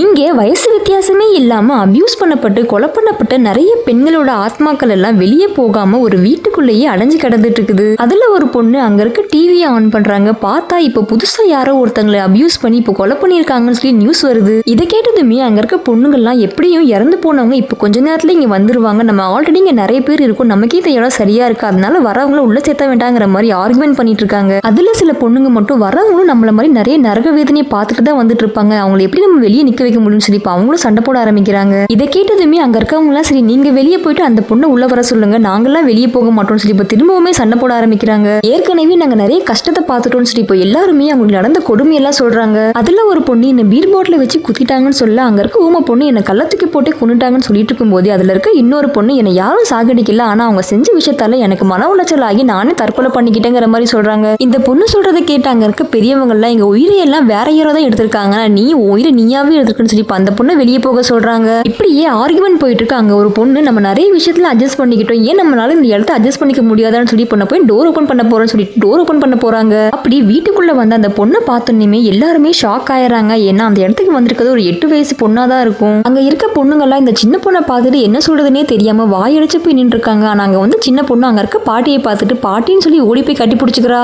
இங்கே வயசு வித்தியாசமே இல்லாமல் அப்யூஸ் பண்ணப்பட்டு கொலை பண்ணப்பட்ட நிறைய பெண்களோட ஆத்மாக்கள் எல்லாம் வெளியே போகாம ஒரு வீட்டுக்குள்ளேயே அடைஞ்சு கிடந்துட்டு இருக்குது அதுல ஒரு பொண்ணு அங்க இருக்க டிவியை ஆன் பண்றாங்க. பார்த்தா இப்போ புதுசா யாரோ ஒருத்தங்களை அபியூஸ் பண்ணி இப்போ கொலை பண்ணியிருக்காங்கன்னு சொல்லி நியூஸ் வருது. இதை கேட்டதுமே அங்க இருக்க பொண்ணுங்கள்லாம் எப்படியும் இறந்து போனவங்க இப்போ கொஞ்ச நேரத்துல இங்க வந்துருவாங்க. நம்ம ஆல்ரெடி இங்க நிறைய பேர் இருக்கோம். நமக்கே இந்த இடம் சரியா இருக்கு. அதனால வரவங்கள உள்ள சேர்த்த வேண்டாங்கிற மாதிரி ஆர்குமெண்ட் பண்ணிட்டு இருக்காங்க. அதுல சில பொண்ணுங்க மட்டும் வரவங்களும் நம்மள மாதிரி நிறைய நரக வேதனையை பார்த்துட்டு தான் வந்துட்டு இருப்பாங்க. அவங்களை எப்படி நம்ம வெளியே நிக்க வைக்க முடியும்னு சொல்லி இப்போ அவங்களும் சண்டை போட ஆரம்பிக்கிறாங்க. இதை கேட்டதுமே அங்க இருக்கவங்க எல்லாம் சரி நீங்க வெளியே போயிட்டு அந்த பொண்ணை உள்ள வர சொல்லுங்க நாங்கெல்லாம் வெளியே போக மாட்டோம்னு சொல்லி இப்போ திரும்பவுமே சண்டை போட ஆரம்பிக்கிறாங்க. ஏற்கனவே நாங்க நிறைய கஷ்டத்தை பார்த்துட்டோம்னு சொல்லி இப்போ எல்லாருமே அவங்களுக்கு நடந்த கொடுமையெல்லாம் சொல்றாங்க. அதுல ஒரு பொண்ணு என்ன பீர் பாட்டில வச்சு குத்திட்டாங்கன்னு சொல்ல அங்க இருக்க ஊமை பொண்ணு என்ன கள்ளத்துக்கு போட்டே கொண்டுட்டாங்கன்னு சொல்லிட்டு இருக்கும்போது அதுல இருக்க இன்னொரு பொண்ணு என்னை யாரும் சாகடிக்கல ஆனா அவங்க செஞ்ச விஷயத்தால எனக்கு மன உளைச்சல் ஆகி நானே தற்கொலை பண்ணிக்கிட்டேங்கிற மாதிரி சொல்றாங்க. இந்த பொண்ணு சொல்றதை கேட்டு அங்க இருக்க பெரியவங்க எல்லாம் எங்க உயிரை எல்லாம் வேற யாரோ தான் எடுத்திருக்காங்க. நீ உயிரை நீயாவே இருக்குன்னு சொல்லி இப்போ அந்த பொண்ணை வெளியே போக சொல்றாங்க. இப்படியே ஆர்குமெண்ட் போயிட்டு இருக்கு அங்க ஒரு பொண்ணு நம்ம நிறைய விஷயத்துல அட்ஜஸ்ட் பண்ணிக்கிட்டோம். ஏன் நம்மளால இந்த இடத்த அட்ஜஸ்ட் பண்ணிக்க முடியாதான்னு சொல்லி பொண்ணை போய் டோர் ஓப்பன் பண்ண போறேன்னு சொல்லி டோர் ஓப்பன் பண்ண போறாங்க. அப்படி வீட்டுக்குள்ள வந்து அந்த பொண்ணை பார்த்தோன்னே எல்லாருமே ஷாக் ஆயிடுறாங்க. ஏன்னா அந்த இடத்துக்கு வந்திருக்கிறது ஒரு எட்டு வயசு பொண்ணா தான் இருக்கும். அங்க இருக்க பொண்ணுங்கெல்லாம் இந்த சின்ன பொண்ணை பார்த்துட்டு என்ன சொல்றதுனே தெரியாம வாயடிச்சு போய் நின்று இருக்காங்க ஆனா அங்க வந்து சின்ன பொண்ணு அங்க இருக்க பாட்டியை பார்த்துட்டு பாட்டின்னு சொல்லி ஓடி போய் கட்டி பிடிச்சிக்கிறா.